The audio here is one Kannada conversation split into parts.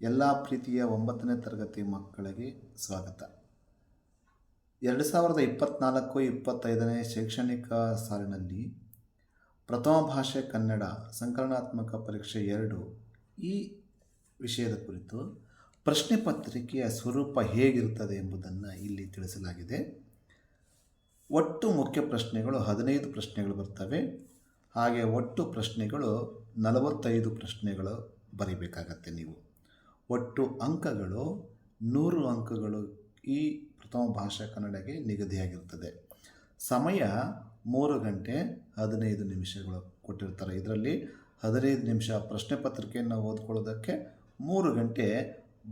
ಎಲ್ಲ ಪ್ರೀತಿಯ ಒಂಬತ್ತನೇ ತರಗತಿ ಮಕ್ಕಳಿಗೆ ಸ್ವಾಗತ. ಎರಡು ಸಾವಿರದ ಇಪ್ಪತ್ತ್ನಾಲ್ಕು ಇಪ್ಪತ್ತೈದನೇ ಶೈಕ್ಷಣಿಕ ಸಾಲಿನಲ್ಲಿ ಪ್ರಥಮ ಭಾಷೆ ಕನ್ನಡ ಸಂಕಲನಾತ್ಮಕ ಪರೀಕ್ಷೆ ಎರಡು ಈ ವಿಷಯದ ಕುರಿತು ಪ್ರಶ್ನೆ ಪತ್ರಿಕೆಯ ಸ್ವರೂಪ ಹೇಗಿರುತ್ತದೆ ಎಂಬುದನ್ನು ಇಲ್ಲಿ ತಿಳಿಸಲಾಗಿದೆ. ಒಟ್ಟು ಮುಖ್ಯ ಪ್ರಶ್ನೆಗಳು ಹದಿನೈದು ಪ್ರಶ್ನೆಗಳು ಬರ್ತವೆ. ಹಾಗೆ ಒಟ್ಟು ಪ್ರಶ್ನೆಗಳು ನಲವತ್ತೈದು ಪ್ರಶ್ನೆಗಳು ಬರೀಬೇಕಾಗತ್ತೆ ನೀವು. ಒಟ್ಟು ಅಂಕಗಳು ನೂರು ಅಂಕಗಳು ಈ ಪ್ರಥಮ ಭಾಷಾ ಕನ್ನಡಕ್ಕೆ ನಿಗದಿಯಾಗಿರ್ತದೆ ಸಮಯ ಮೂರು ಗಂಟೆ ಹದಿನೈದು ನಿಮಿಷಗಳು ಕೊಟ್ಟಿರ್ತಾರೆ. ಇದರಲ್ಲಿ ಹದಿನೈದು ನಿಮಿಷ ಪ್ರಶ್ನೆ ಪತ್ರಿಕೆಯನ್ನು ಓದ್ಕೊಳ್ಳೋದಕ್ಕೆ ಮೂರು ಗಂಟೆ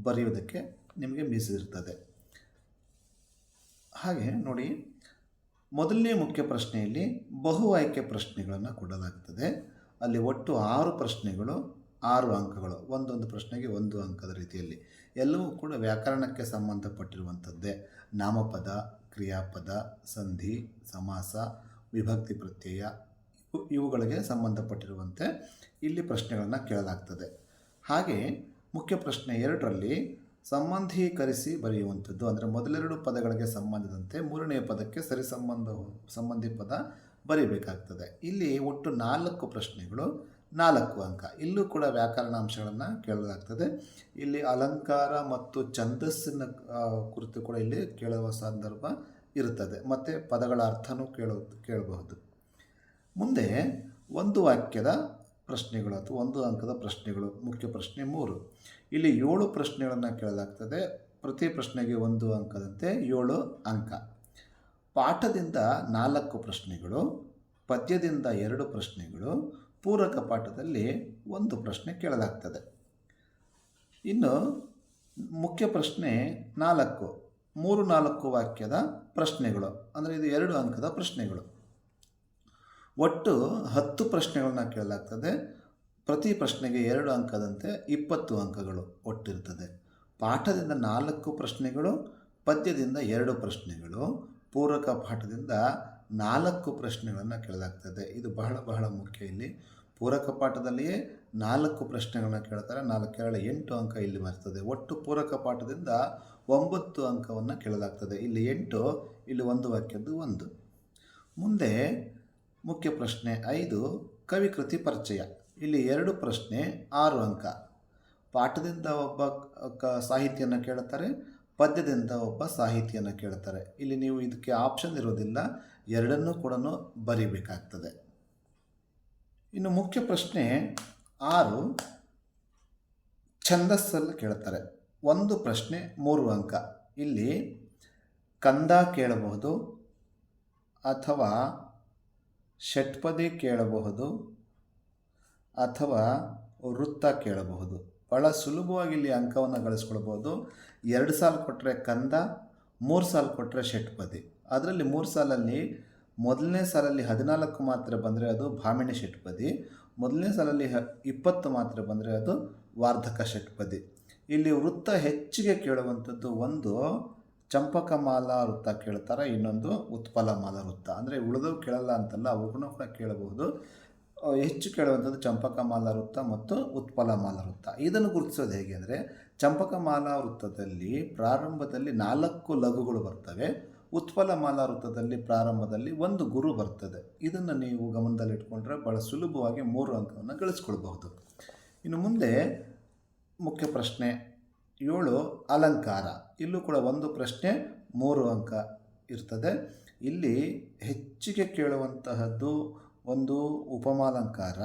ಬರೆಯೋದಕ್ಕೆ ನಿಮಗೆ ಮೀಸಲಿರ್ತದೆ ಹಾಗೆ ನೋಡಿ, ಮೊದಲನೇ ಮುಖ್ಯ ಪ್ರಶ್ನೆಯಲ್ಲಿ ಬಹು ಆಯ್ಕೆ ಪ್ರಶ್ನೆಗಳನ್ನು ಕೊಡಲಾಗ್ತದೆ. ಅಲ್ಲಿ ಒಟ್ಟು ಆರು ಪ್ರಶ್ನೆಗಳು ಆರು ಅಂಕಗಳು, ಒಂದೊಂದು ಪ್ರಶ್ನೆಗೆ ಒಂದು ಅಂಕದ ರೀತಿಯಲ್ಲಿ. ಎಲ್ಲವೂ ಕೂಡ ವ್ಯಾಕರಣಕ್ಕೆ ಸಂಬಂಧಪಟ್ಟಿರುವಂಥದ್ದೇ. ನಾಮಪದ, ಕ್ರಿಯಾಪದ, ಸಂಧಿ, ಸಮಾಸ, ವಿಭಕ್ತಿ ಪ್ರತ್ಯಯ ಇವುಗಳಿಗೆ ಸಂಬಂಧಪಟ್ಟಿರುವಂತೆ ಇಲ್ಲಿ ಪ್ರಶ್ನೆಗಳನ್ನು ಕೇಳಲಾಗ್ತದೆ. ಹಾಗೆ ಮುಖ್ಯ ಪ್ರಶ್ನೆ ಎರಡರಲ್ಲಿ ಸಂಬಂಧೀಕರಿಸಿ ಬರೆಯುವಂಥದ್ದು, ಅಂದರೆ ಮೊದಲೆರಡು ಪದಗಳಿಗೆ ಸಂಬಂಧದಂತೆ ಮೂರನೆಯ ಪದಕ್ಕೆ ಸರಿ ಸಂಬಂಧ ಸಂಬಂಧಿ ಪದ ಬರೀಬೇಕಾಗ್ತದೆ. ಇಲ್ಲಿ ಒಟ್ಟು ನಾಲ್ಕು ಪ್ರಶ್ನೆಗಳು ನಾಲ್ಕು ಅಂಕ. ಇಲ್ಲೂ ಕೂಡ ವ್ಯಾಕರಣ ಅಂಶಗಳನ್ನು ಕೇಳಲಾಗ್ತದೆ. ಇಲ್ಲಿ ಅಲಂಕಾರ ಮತ್ತು ಛಂದಸ್ಸಿನ ಕುರಿತು ಕೂಡ ಇಲ್ಲಿ ಕೇಳುವ ಸಂದರ್ಭ ಇರುತ್ತದೆ. ಮತ್ತು ಪದಗಳ ಅರ್ಥನೂ ಕೇಳೋ, ಕೇಳಬಹುದು. ಮುಂದೆ ಒಂದು ವಾಕ್ಯದ ಪ್ರಶ್ನೆಗಳು ಅಥವಾ ಒಂದು ಅಂಕದ ಪ್ರಶ್ನೆಗಳು. ಮುಖ್ಯ ಪ್ರಶ್ನೆ ಮೂರು. ಇಲ್ಲಿ ಏಳು ಪ್ರಶ್ನೆಗಳನ್ನು ಕೇಳಲಾಗ್ತದೆ. ಪ್ರತಿ ಪ್ರಶ್ನೆಗೆ ಒಂದು ಅಂಕದಂತೆ ಏಳು ಅಂಕ. ಪಾಠದಿಂದ ನಾಲ್ಕು ಪ್ರಶ್ನೆಗಳು, ಪದ್ಯದಿಂದ ಎರಡು ಪ್ರಶ್ನೆಗಳು ಪೂರಕ ಪಾಠದಲ್ಲಿ ಒಂದು ಪ್ರಶ್ನೆ ಕೇಳಲಾಗ್ತದೆ. ಇನ್ನು ಮುಖ್ಯ ಪ್ರಶ್ನೆ ನಾಲ್ಕು, ಮೂರು ನಾಲ್ಕು ವಾಕ್ಯದ ಪ್ರಶ್ನೆಗಳು, ಅಂದರೆ ಇದು ಎರಡು ಅಂಕದ ಪ್ರಶ್ನೆಗಳು. ಒಟ್ಟು ಹತ್ತು ಪ್ರಶ್ನೆಗಳನ್ನ ಕೇಳಲಾಗ್ತದೆ. ಪ್ರತಿ ಪ್ರಶ್ನೆಗೆ ಎರಡು ಅಂಕದಂತೆ ಇಪ್ಪತ್ತು ಅಂಕಗಳು ಒಟ್ಟಿರ್ತದೆ. ಪಾಠದಿಂದ ನಾಲ್ಕು ಪ್ರಶ್ನೆಗಳು, ಪದ್ಯದಿಂದ ಎರಡು ಪ್ರಶ್ನೆಗಳು, ಪೂರಕ ಪಾಠದಿಂದ ನಾಲ್ಕು ಪ್ರಶ್ನೆಗಳನ್ನು ಕೇಳಲಾಗ್ತದೆ ಇದು ಬಹಳ ಬಹಳ ಮುಖ್ಯ ಇಲ್ಲಿ. ಪೂರಕ ಪಾಠದಲ್ಲಿಯೇ ನಾಲ್ಕು ಪ್ರಶ್ನೆಗಳನ್ನ ಕೇಳ್ತಾರೆ. ನಾಲ್ಕು ಎರಡು ಎಂಟು ಅಂಕ ಇಲ್ಲಿ ಬರ್ತದೆ. ಒಟ್ಟು ಪೂರಕ ಪಾಠದಿಂದ ಒಂಬತ್ತು ಅಂಕವನ್ನು ಕೇಳಲಾಗ್ತದೆ ಇಲ್ಲಿ ಎಂಟು, ಇಲ್ಲಿ ಒಂದು ವಾಕ್ಯದ್ದು ಒಂದು. ಮುಂದೆ ಮುಖ್ಯ ಪ್ರಶ್ನೆ ಐದು, ಕವಿಕೃತಿ ಪರಿಚಯ. ಇಲ್ಲಿ ಎರಡು ಪ್ರಶ್ನೆ, ಆರು ಅಂಕ. ಪಾಠದಿಂದ ಒಬ್ಬ ಕ ಸಾಹಿತಿಯನ್ನು ಕೇಳ್ತಾರೆ. ಪದ್ಯದಿಂದ ಒಬ್ಬ ಸಾಹಿತಿಯನ್ನು ಕೇಳ್ತಾರೆ. ಇಲ್ಲಿ ನೀವು ಇದಕ್ಕೆ ಆಪ್ಷನ್ ಇರೋದಿಲ್ಲ ಎರಡನ್ನೂ ಕೂಡ ಬರೀಬೇಕಾಗ್ತದೆ. ಇನ್ನು ಮುಖ್ಯ ಪ್ರಶ್ನೆ ಆರು ಛಂದಸ್ಸಲ್ಲಿ ಕೇಳ್ತಾರೆ. ಒಂದು ಪ್ರಶ್ನೆ, ಮೂರು ಅಂಕ. ಇಲ್ಲಿ ಕಂದ ಕೇಳಬಹುದು ಅಥವಾ ಷಟ್ಪದಿ ಕೇಳಬಹುದು ಅಥವಾ ವೃತ್ತ ಕೇಳಬಹುದು. ಭಾಳ ಸುಲಭವಾಗಿ ಇಲ್ಲಿ ಅಂಕವನ್ನು ಗಳಿಸ್ಕೊಳ್ಬೋದು ಎರಡು ಸಾಲು ಕೊಟ್ಟರೆ ಕಂದ, ಮೂರು ಸಾಲು ಕೊಟ್ಟರೆ ಷಟ್ಪದಿ. ಅದರಲ್ಲಿ ಮೂರು ಸಾಲಲ್ಲಿ ಮೊದಲನೇ ಸಾಲಲ್ಲಿ ಹದಿನಾಲ್ಕು ಮಾತ್ರ ಬಂದರೆ ಅದು ಭಾಮಿಣಿ ಷಟ್ಪದಿ, ಮೊದಲನೇ ಸಾಲಲ್ಲಿ ಹ ಇಪ್ಪತ್ತು ಮಾತ್ರ ಬಂದರೆ ಅದು ವಾರ್ಧಕ ಷಟ್ಪದಿ. ಇಲ್ಲಿ ವೃತ್ತ ಹೆಚ್ಚಿಗೆ ಕೇಳುವಂಥದ್ದು ಒಂದು ಚಂಪಕಮಾಲ ವೃತ್ತ ಕೇಳ್ತಾರೆ, ಇನ್ನೊಂದು ಉತ್ಪಲಮಾಲ ವೃತ್ತ. ಅಂದರೆ ಉಳಿದವು ಕೇಳಲ್ಲ ಅಂತಲ್ಲ ಅವುಗಳನ್ನು ಕೂಡ ಕೇಳಬಹುದು. ಹೆಚ್ಚು ಕೇಳುವಂಥದ್ದು ಚಂಪಕಮಾಲ ವೃತ್ತ ಮತ್ತು ಉತ್ಪಲಮಾಲ ವೃತ್ತ. ಇದನ್ನು ಗುರುತಿಸೋದು ಹೇಗೆ ಅಂದರೆ, ಚಂಪಕಮಾಲ ವೃತ್ತದಲ್ಲಿ ಪ್ರಾರಂಭದಲ್ಲಿ ನಾಲ್ಕು ಲಘುಗಳು ಬರ್ತವೆ. ಉತ್ಪಲಮಾಲ ವೃತ್ತದಲ್ಲಿ ಪ್ರಾರಂಭದಲ್ಲಿ ಒಂದು ಗುರು ಬರ್ತದೆ. ಇದನ್ನು ನೀವು ಗಮನದಲ್ಲಿಟ್ಕೊಂಡ್ರೆ ಭಾಳ ಸುಲಭವಾಗಿ ಮೂರು ಅಂಕವನ್ನು ಗಳಿಸ್ಕೊಳ್ಬಹುದು. ಇನ್ನು ಮುಂದೆ ಮುಖ್ಯ ಪ್ರಶ್ನೆ ಏಳು, ಅಲಂಕಾರ. ಇಲ್ಲೂ ಕೂಡ ಒಂದು ಪ್ರಶ್ನೆ, ಮೂರು ಅಂಕ ಇರ್ತದೆ. ಇಲ್ಲಿ ಹೆಚ್ಚಿಗೆ ಕೇಳುವಂತಹದ್ದು ಒಂದು ಉಪಮಾಲಂಕಾರ,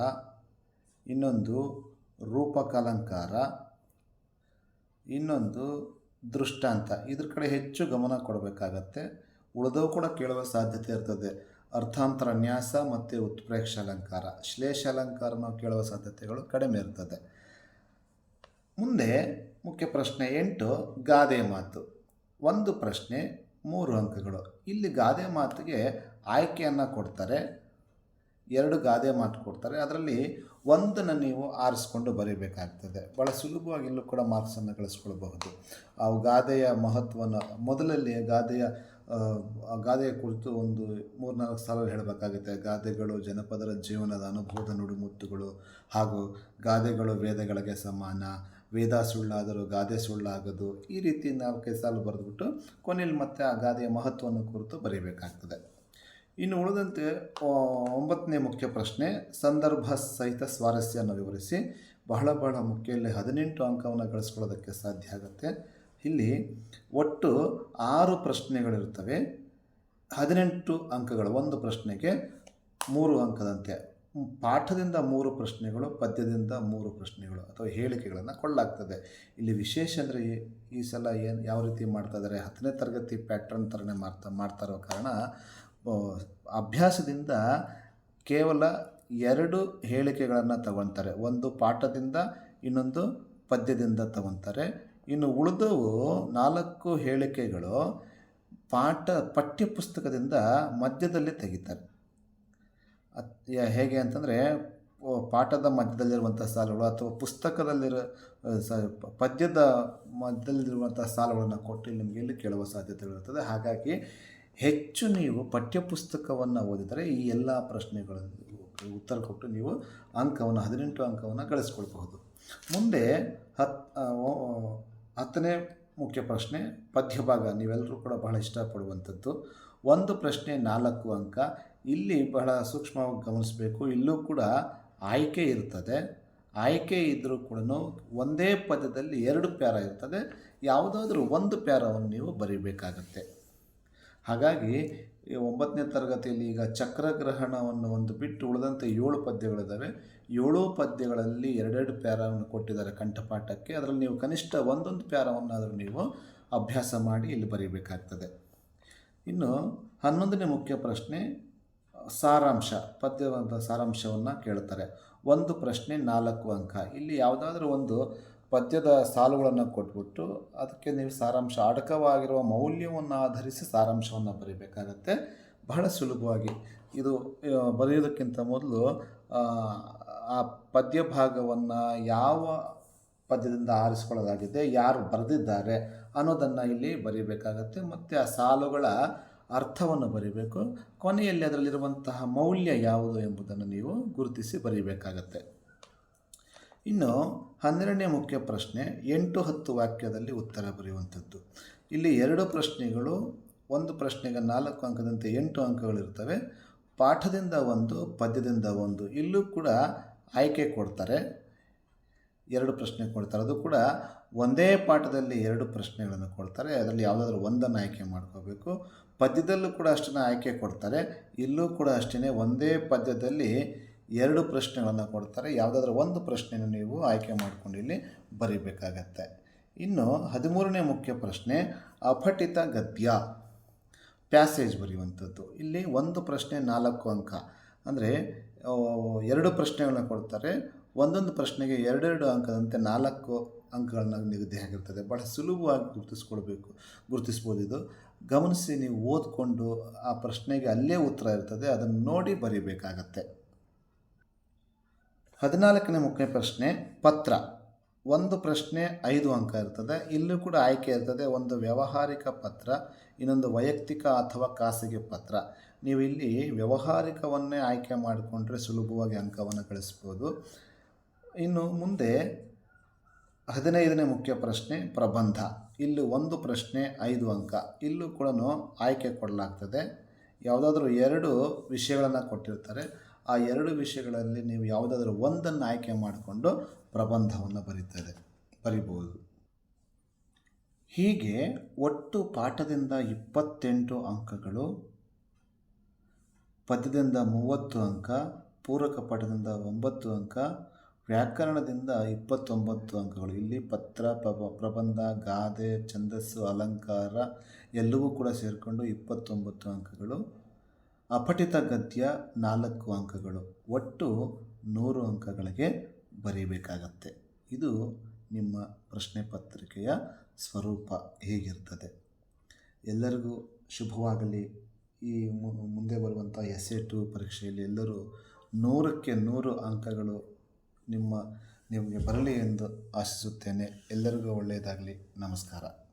ಇನ್ನೊಂದು ರೂಪಕಾಲಂಕಾರ, ಇನ್ನೊಂದು ದೃಷ್ಟಾಂತ ಇದ್ರ ಕಡೆ ಹೆಚ್ಚು ಗಮನ ಕೊಡಬೇಕಾಗತ್ತೆ. ಉಳಿದವು ಕೂಡ ಕೇಳುವ ಸಾಧ್ಯತೆ ಇರ್ತದೆ. ಅರ್ಥಾಂತರ ನ್ಯಾಸ ಮತ್ತು ಉತ್ಪ್ರೇಕ್ಷ ಅಲಂಕಾರ. ಶ್ಲೇಷ ಅಲಂಕಾರ ನಾವು ಕೇಳುವ ಸಾಧ್ಯತೆಗಳು ಕಡಿಮೆ ಇರ್ತದೆ. ಮುಂದೆ ಮುಖ್ಯ ಪ್ರಶ್ನೆ ಎಂಟು, ಗಾದೆ ಮಾತು. ಒಂದು ಪ್ರಶ್ನೆ, ಮೂರು ಅಂಕಗಳು. ಇಲ್ಲಿ ಗಾದೆ ಮಾತಿಗೆ ಆಯ್ಕೆಯನ್ನು ಕೊಡ್ತಾರೆ. ಎರಡು ಗಾದೆ ಮಾತು ಕೊಡ್ತಾರೆ. ಅದರಲ್ಲಿ ಒಂದನ್ನು ನೀವು ಆರಿಸ್ಕೊಂಡು ಬರೀಬೇಕಾಗ್ತದೆ. ಭಾಳ ಸುಲಭವಾಗಿ ಇಲ್ಲೂ ಕೂಡ ಮಾರ್ಕ್ಸನ್ನು ಗಳಿಸ್ಕೊಳ್ಬಹುದು. ಆ ಗಾದೆಯ ಮಹತ್ವವನ್ನು ಮೊದಲಲ್ಲಿ ಗಾದೆಯ ಗಾದೆಯ ಕುರಿತು ಒಂದು ಮೂರ್ನಾಲ್ಕು ಸಾಲ ಹೇಳಬೇಕಾಗುತ್ತೆ. ಗಾದೆಗಳು ಜನಪದರ ಜೀವನದ ಅನುಭವದ ನುಡಿಮುತ್ತುಗಳು ಹಾಗೂ ಗಾದೆಗಳು ವೇದಗಳಿಗೆ ಸಮಾನ. ವೇದ ಸುಳ್ಳಾದರೂ ಗಾದೆ ಸುಳ್ಳಾಗದು. ಈ ರೀತಿ ನಾಲ್ಕೈದು ಸಾಲು ಬರೆದ್ಬಿಟ್ಟು ಕೊನೆಯಲ್ಲಿ ಮತ್ತೆ ಆ ಗಾದೆಯ ಮಹತ್ವವನ್ನು ಕುರಿತು ಬರೀಬೇಕಾಗ್ತದೆ. ಇನ್ನು ಉಳಿದಂತೆ ಒಂಬತ್ತನೇ ಮುಖ್ಯ ಪ್ರಶ್ನೆ, ಸಂದರ್ಭ ಸಹಿತ ಸ್ವಾರಸ್ಯನ ವಿವರಿಸಿ, ಬಹಳ ಬಹಳ ಮುಖ್ಯ ಇಲ್ಲಿ ಹದಿನೆಂಟು ಅಂಕವನ್ನು ಗಳಿಸ್ಕೊಳ್ಳೋದಕ್ಕೆ ಸಾಧ್ಯ ಆಗುತ್ತೆ. ಇಲ್ಲಿ ಒಟ್ಟು ಆರು ಪ್ರಶ್ನೆಗಳಿರ್ತವೆ ಹದಿನೆಂಟು ಅಂಕಗಳು, ಒಂದು ಪ್ರಶ್ನೆಗೆ ಮೂರು ಅಂಕದಂತೆ. ಪಾಠದಿಂದ ಮೂರು ಪ್ರಶ್ನೆಗಳು, ಪದ್ಯದಿಂದ ಮೂರು ಪ್ರಶ್ನೆಗಳು ಅಥವಾ ಹೇಳಿಕೆಗಳನ್ನು ಕೊಳ್ಳಾಗ್ತದೆ ಇಲ್ಲಿ ವಿಶೇಷ ಅಂದರೆ ಈ- ಸಲ ಏನು, ಯಾವ ರೀತಿ ಮಾಡ್ತಾ ಇದ್ದಾರೆ ಹತ್ತನೇ ತರಗತಿ ಪ್ಯಾಟ್ರನ್ ಥರನೇ ಮಾಡ್ತಾ ಮಾಡ್ತಾ ಇರೋ ಕಾರಣ ಅಭ್ಯಾಸದಿಂದ ಕೇವಲ ಎರಡು ಹೇಳಿಕೆಗಳನ್ನು ತಗೊಳ್ತಾರೆ. ಒಂದು ಪಾಠದಿಂದ, ಇನ್ನೊಂದು ಪದ್ಯದಿಂದ ತಗೊತಾರೆ ಇನ್ನು ಉಳಿದವು ನಾಲ್ಕು ಹೇಳಿಕೆಗಳು ಪಾಠ ಪಠ್ಯಪುಸ್ತಕದಿಂದ ಮಧ್ಯದಲ್ಲಿ ತೆಗಿತಾರೆ. ಹೇಗೆ ಅಂತಂದರೆ ಪಾಠದ ಮಧ್ಯದಲ್ಲಿರುವಂಥ ಸಾಲುಗಳು ಅಥವಾ ಪುಸ್ತಕದಲ್ಲಿರೋ ಸ, ಪದ್ಯದ ಮಧ್ಯದಲ್ಲಿರುವಂಥ ಸಾಲುಗಳನ್ನು ಕೊಟ್ಟು ನಿಮಗೆ ಇಲ್ಲಿ ಕೇಳುವ ಸಾಧ್ಯತೆಗಳಿರ್ತದೆ. ಹಾಗಾಗಿ ಹೆಚ್ಚು ನೀವು ಪಠ್ಯಪುಸ್ತಕವನ್ನು ಓದಿದರೆ ಈ ಎಲ್ಲ ಪ್ರಶ್ನೆಗಳಲ್ಲಿ ಉತ್ತರ ಕೊಟ್ಟು ನೀವು ಅಂಕವನ್ನು, ಹದಿನೆಂಟು ಅಂಕವನ್ನು ಗಳಿಸ್ಕೊಳ್ಬಹುದು ಮುಂದೆ ಹತ್ ಹತ್ತನೇ ಮುಖ್ಯ ಪ್ರಶ್ನೆ, ಪದ್ಯಭಾಗ. ನೀವೆಲ್ಲರೂ ಕೂಡ ಬಹಳ ಇಷ್ಟಪಡುವಂಥದ್ದು. ಒಂದು ಪ್ರಶ್ನೆ ನಾಲ್ಕು ಅಂಕ. ಇಲ್ಲಿ ಬಹಳ ಸೂಕ್ಷ್ಮವಾಗಿ ಗಮನಿಸಬೇಕು. ಇಲ್ಲೂ ಕೂಡ ಆಯ್ಕೆ ಇರ್ತದೆ. ಆಯ್ಕೆ ಇದ್ದರೂ ಕೂಡ ಒಂದೇ ಪದ್ಯದಲ್ಲಿ ಎರಡು ಪ್ಯಾರ ಇರ್ತದೆ. ಯಾವುದಾದ್ರೂ ಒಂದು ಪ್ಯಾರವನ್ನು ನೀವು ಬರೀಬೇಕಾಗತ್ತೆ. ಹಾಗಾಗಿ ಒಂಬತ್ತನೇ ತರಗತಿಯಲ್ಲಿ ಈಗ ಚಕ್ರಗ್ರಹಣವನ್ನು ಒಂದು ಬಿಟ್ಟು ಉಳಿದಂತೆ ಏಳು ಪದ್ಯಗಳಿದ್ದಾವೆ. ಏಳು ಪದ್ಯಗಳಲ್ಲಿ ಎರಡೆರಡು ಪ್ಯಾರವನ್ನು ಕೊಟ್ಟಿದ್ದಾರೆ ಕಂಠಪಾಠಕ್ಕೆ. ಅದರಲ್ಲಿ ನೀವು ಕನಿಷ್ಠ ಒಂದೊಂದು ಪ್ಯಾರವನ್ನಾದರೂ ನೀವು ಅಭ್ಯಾಸ ಮಾಡಿ ಇಲ್ಲಿ ಬರೀಬೇಕಾಗ್ತದೆ. ಇನ್ನು ಹನ್ನೊಂದನೇ ಮುಖ್ಯ ಪ್ರಶ್ನೆ, ಸಾರಾಂಶ ಪದ್ಯವಂತ ಸಾರಾಂಶವನ್ನು ಕೇಳ್ತಾರೆ. ಒಂದು ಪ್ರಶ್ನೆ ನಾಲ್ಕು ಅಂಕ. ಇಲ್ಲಿ ಯಾವುದಾದ್ರೂ ಒಂದು ಪದ್ಯದ ಸಾಲುಗಳನ್ನು ಕೊಟ್ಬಿಟ್ಟು ಅದಕ್ಕೆ ನೀವು ಸಾರಾಂಶ ಅಡಕವಾಗಿರುವ ಮೌಲ್ಯವನ್ನು ಆಧರಿಸಿ ಸಾರಾಂಶವನ್ನು ಬರೀಬೇಕಾಗತ್ತೆ. ಬಹಳ ಸುಲಭವಾಗಿ. ಇದು ಬರೆಯೋದಕ್ಕಿಂತ ಮೊದಲು, ಆ ಪದ್ಯ ಭಾಗವನ್ನು ಯಾವ ಪದ್ಯದಿಂದ ಆರಿಸ್ಕೊಳ್ಳೋದಾಗಿದೆ ಯಾರು ಬರೆದಿದ್ದಾರೆ ಅನ್ನೋದನ್ನು ಇಲ್ಲಿ ಬರೀಬೇಕಾಗತ್ತೆ. ಮತ್ತು ಆ ಸಾಲುಗಳ ಅರ್ಥವನ್ನು ಬರೀಬೇಕು. ಕೊನೆಯಲ್ಲಿ ಅದರಲ್ಲಿರುವಂತಹ ಮೌಲ್ಯ ಯಾವುದು ಎಂಬುದನ್ನು ನೀವು ಗುರುತಿಸಿ ಬರೀಬೇಕಾಗತ್ತೆ. ಇನ್ನು ಹನ್ನೆರಡನೇ ಮುಖ್ಯ ಪ್ರಶ್ನೆ, ಎಂಟು ಹತ್ತು ವಾಕ್ಯದಲ್ಲಿ ಉತ್ತರ ಬರೆಯುವಂಥದ್ದು. ಇಲ್ಲಿ ಎರಡು ಪ್ರಶ್ನೆಗಳು, ಒಂದು ಪ್ರಶ್ನೆಗೆ ನಾಲ್ಕು ಅಂಕದಂತೆ ಎಂಟು ಅಂಕಗಳಿರ್ತವೆ ಪಾಠದಿಂದ ಒಂದು, ಪದ್ಯದಿಂದ ಒಂದು. ಇಲ್ಲೂ ಕೂಡ ಆಯ್ಕೆ ಕೊಡ್ತಾರೆ. ಎರಡು ಪ್ರಶ್ನೆ ಕೊಡ್ತಾರೆ. ಅದು ಕೂಡ ಒಂದೇ ಪಾಠದಲ್ಲಿ ಎರಡು ಪ್ರಶ್ನೆಗಳನ್ನು ಕೊಡ್ತಾರೆ. ಅದರಲ್ಲಿ ಯಾವುದಾದ್ರೂ ಒಂದನ್ನು ಆಯ್ಕೆ ಮಾಡ್ಕೋಬೇಕು. ಪದ್ಯದಲ್ಲೂ ಕೂಡ ಅಷ್ಟನ್ನು ಆಯ್ಕೆ ಕೊಡ್ತಾರೆ. ಇಲ್ಲೂ ಕೂಡ ಅಷ್ಟೇ ಒಂದೇ ಪದ್ಯದಲ್ಲಿ ಎರಡು ಪ್ರಶ್ನೆಗಳನ್ನು ಕೊಡ್ತಾರೆ. ಯಾವುದಾದ್ರೂ ಒಂದು ಪ್ರಶ್ನೆಯನ್ನು ನೀವು ಆಯ್ಕೆ ಮಾಡಿಕೊಂಡು ಇಲ್ಲಿ ಬರೀಬೇಕಾಗತ್ತೆ. ಇನ್ನು ಹದಿಮೂರನೇ ಮುಖ್ಯ ಪ್ರಶ್ನೆ ಅಪಠಿತ ಗದ್ಯ, ಪ್ಯಾಸೇಜ್ ಬರೆಯುವಂಥದ್ದು. ಇಲ್ಲಿ ಒಂದು ಪ್ರಶ್ನೆ ನಾಲ್ಕು ಅಂಕ. ಅಂದರೆ ಎರಡು ಪ್ರಶ್ನೆಗಳನ್ನ ಕೊಡ್ತಾರೆ. ಒಂದೊಂದು ಪ್ರಶ್ನೆಗೆ ಎರಡೆರಡು ಅಂಕದಂತೆ ನಾಲ್ಕು ಅಂಕಗಳನ್ನ ನಿಗದಿ ಆಗಿರ್ತದೆ. ಭಾಳ ಸುಲಭವಾಗಿ ಗುರುತಿಸ್ಕೊಳ್ಬೇಕು ಗುರುತಿಸ್ಬೋದು ಇದು. ಗಮನಿಸಿ ನೀವು ಓದ್ಕೊಂಡು ಆ ಪ್ರಶ್ನೆಗೆ ಅಲ್ಲೇ ಉತ್ತರ ಇರ್ತದೆ. ಅದನ್ನು ನೋಡಿ ಬರೀಬೇಕಾಗತ್ತೆ. ಹದಿನಾಲ್ಕನೇ ಮುಖ್ಯ ಪ್ರಶ್ನೆ, ಪತ್ರ. ಒಂದು ಪ್ರಶ್ನೆ ಐದು ಅಂಕ ಇರ್ತದೆ. ಇಲ್ಲೂ ಕೂಡ ಆಯ್ಕೆ ಇರ್ತದೆ. ಒಂದು ವ್ಯಾವಹಾರಿಕ ಪತ್ರ, ಇನ್ನೊಂದು ವೈಯಕ್ತಿಕ ಅಥವಾ ಖಾಸಗಿ ಪತ್ರ. ನೀವು ಇಲ್ಲಿ ವ್ಯಾವಹಾರಿಕವನ್ನೇ ಆಯ್ಕೆ ಮಾಡಿಕೊಂಡ್ರೆ ಸುಲಭವಾಗಿ ಅಂಕವನ್ನು ಗಳಿಸ್ಬೋದು. ಇನ್ನು ಮುಂದೆ ಹದಿನೈದನೇ ಮುಖ್ಯ ಪ್ರಶ್ನೆ, ಪ್ರಬಂಧ. ಇಲ್ಲಿ ಒಂದು ಪ್ರಶ್ನೆ ಐದು ಅಂಕ. ಇಲ್ಲೂ ಕೂಡ ಆಯ್ಕೆ ಕೊಡಲಾಗ್ತದೆ. ಯಾವುದಾದ್ರೂ ಎರಡು ವಿಷಯಗಳನ್ನು ಕೊಟ್ಟಿರ್ತಾರೆ. ಆ ಎರಡು ವಿಷಯಗಳಲ್ಲಿ ನೀವು ಯಾವುದಾದ್ರೂ ಒಂದನ್ನು ಆಯ್ಕೆ ಮಾಡಿಕೊಂಡು ಪ್ರಬಂಧವನ್ನು ಬರೀತಾರೆ ಬರಿಬೋದು ಹೀಗೆ ಒಟ್ಟು ಪಾಠದಿಂದ ಇಪ್ಪತ್ತೆಂಟು ಅಂಕಗಳು, ಪದ್ಯದಿಂದ ಮೂವತ್ತು ಅಂಕ, ಪೂರಕ ಪಾಠದಿಂದ ಒಂಬತ್ತು ಅಂಕ, ವ್ಯಾಕರಣದಿಂದ ಇಪ್ಪತ್ತೊಂಬತ್ತು ಅಂಕಗಳು. ಇಲ್ಲಿ ಪತ್ರ, ಪ್ರಬ, ಪ್ರಬಂಧ, ಗಾದೆ, ಛಂದಸ್ಸು, ಅಲಂಕಾರ ಎಲ್ಲವೂ ಕೂಡ ಸೇರಿಕೊಂಡು ಇಪ್ಪತ್ತೊಂಬತ್ತು ಅಂಕಗಳು. ಅಪಠಿತ ಗದ್ಯ ನಾಲ್ಕು ಅಂಕಗಳು. ಒಟ್ಟು ನೂರು ಅಂಕಗಳಿಗೆ ಬರೀಬೇಕಾಗತ್ತೆ. ಇದು ನಿಮ್ಮ ಪ್ರಶ್ನೆ ಪತ್ರಿಕೆಯ ಸ್ವರೂಪ ಹೇಗಿರ್ತದೆ? ಎಲ್ಲರಿಗೂ ಶುಭವಾಗಲಿ. ಈ ಮುಂದೆ ಬರುವಂಥ ಎಸ್ ಎ ಟು ಪರೀಕ್ಷೆಯಲ್ಲಿ ಎಲ್ಲರೂ ನೂರಕ್ಕೆ ನೂರು ಅಂಕಗಳು ನಿಮ್ಮ, ನಿಮಗೆ ಬರಲಿ ಎಂದು ಆಶಿಸುತ್ತೇನೆ. ಎಲ್ಲರಿಗೂ ಒಳ್ಳೆಯದಾಗಲಿ. ನಮಸ್ಕಾರ.